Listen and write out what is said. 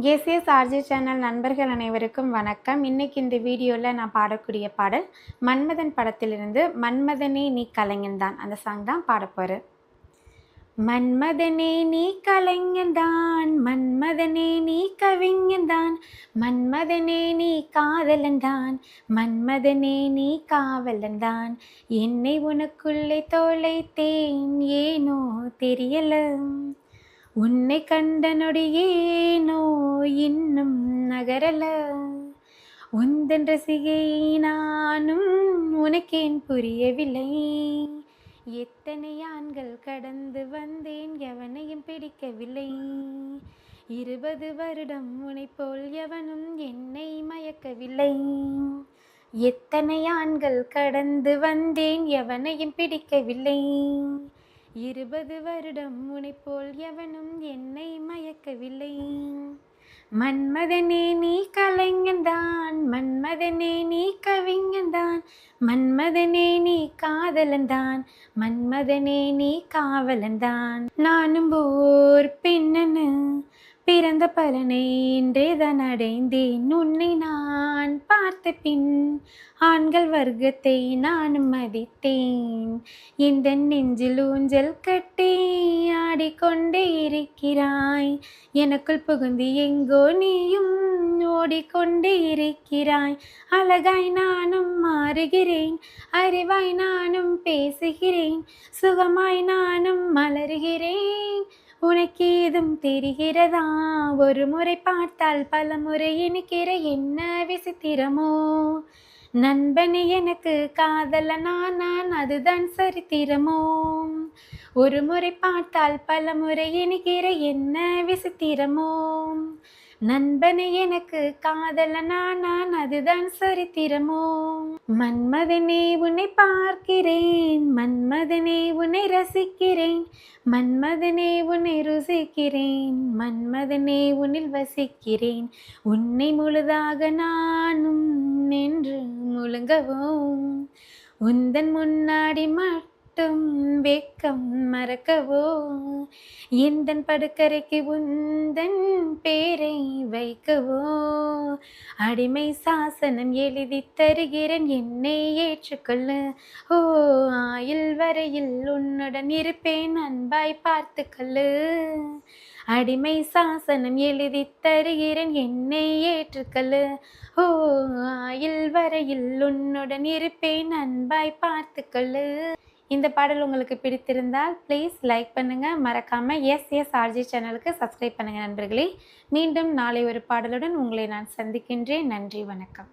SS RJ channel நண்பர்கள் அனைவருக்கும் வணக்கம். இன்னைக்கு இந்த வீடியோவில் நான் பாடக்கூடிய பாடல் மன்மதன் படத்திலிருந்து மன்மதனே நீ கலைஞன் தான். அந்த சாங் தான் பாட மன்மதனே நீ கலைஞன்தான் மன்மதனே நீ கவிஞன்தான் மன்மதனே நீ காதலன் தான் மன்மதனே நீ காவலன் தான். என்னை உனக்குள்ளே தொலைத்தேன் ஏனோ தெரியல. உன்னை கண்ட வரல உந்தன் ரசிகை நானும் உனக்கேன் புரியவில்லை. எத்தனை ஆண்கள் கடந்து வந்தேன் எவனையும் பிடிக்கவில்லை. இருபது வருடம் உனை போல் எவனும் என்னை மயக்கவில்லை. எத்தனை ஆண்கள் கடந்து வந்தேன் எவனையும் பிடிக்கவில்லை. இருபது வருடம் உனை போல் எவனும் என்னை மயக்கவில்லை. மன்மதனே நீ கலைஞன்தான் மன்மதனே நீ கவிஞன்தான் மன்மதனே நீ காதலன்தான் மன்மதனே நீ காவலன்தான். நானும் ஓர் பெண்ணனு பிறந்த பலனை இன்றேதான் அடைந்தேன். உன்னை நான் பார்த்த பின் ஆண்கள் வர்க்கத்தை நானும் மதித்தேன். இந்த நெஞ்சில் ஊஞ்சல் கட்டேன். ஆடிக்கொண்டே இருக்கிறாய். எனக்குள் புகுந்து எங்கோ நீயும் ஓடிக்கொண்டே இருக்கிறாய். அழகாய் நானும் மாறுகிறேன். அறிவாய் நானும் பேசுகிறேன். சுகமாய் நானும் மலர்கிறேன். உனக்கு ஏதும் தெரிகிறதா? ஒரு முறை பார்த்தால் பல முறை இனிக்கிற என்ன விசித்திரமோ? நண்பனே எனக்கு காதலனா நான் அதுதான் சரித்திரமோ? ஒரு முறை பார்த்தால் பல முறை இனிக்கிற என்ன விசித்திரமோ? நண்பனை எனக்கு காதலனா நான் அதுதான் சரித்திரமோ? மன்மதனே உன்னை பார்க்கிறேன். மன்மதனே உன்னை ரசிக்கிறேன். மன்மதனே உன்னை ருசிக்கிறேன். மன்மதனே உன்னில் வசிக்கிறேன். உன்னை முழுதாக நானும் என்று முழுங்கவும் உந்தன் முன்னாடி மட்டும் வெக்கம் மறக்கவோ? எந்தன் படுக்கரைக்கு உந்தன் பேரை வைக்கவோ? அடிமை சாசனம் எழுதி தருகிறேன் என்னை ஏற்றுக்கொள்ளு. ஓ ஆயில் வரையில் உன்னுடன் இருப்பேன் அன்பாய் பார்த்துக்கொள்ளு. அடிமை சாசனம் எழுதி தருகிறேன். என்னை ஏற்றுக்கொள்ளு. ஓ ஆயில் வரையில் உன்னுடன் இருப்பேன். அன்பாய் பார்த்துக்கொள்ளு. இந்த பாடல் உங்களுக்கு பிடித்திருந்தால் ப்ளீஸ் லைக் பண்ணுங்கள் மறக்காமல் எஸ் எஸ் ஆர்ஜி சேனலுக்கு சப்ஸ்கிரைப் பண்ணுங்கள் நண்பர்களே. மீண்டும் நாளை ஒரு பாடலுடன் உங்களை நான் சந்திக்கின்றேன். நன்றி வணக்கம்.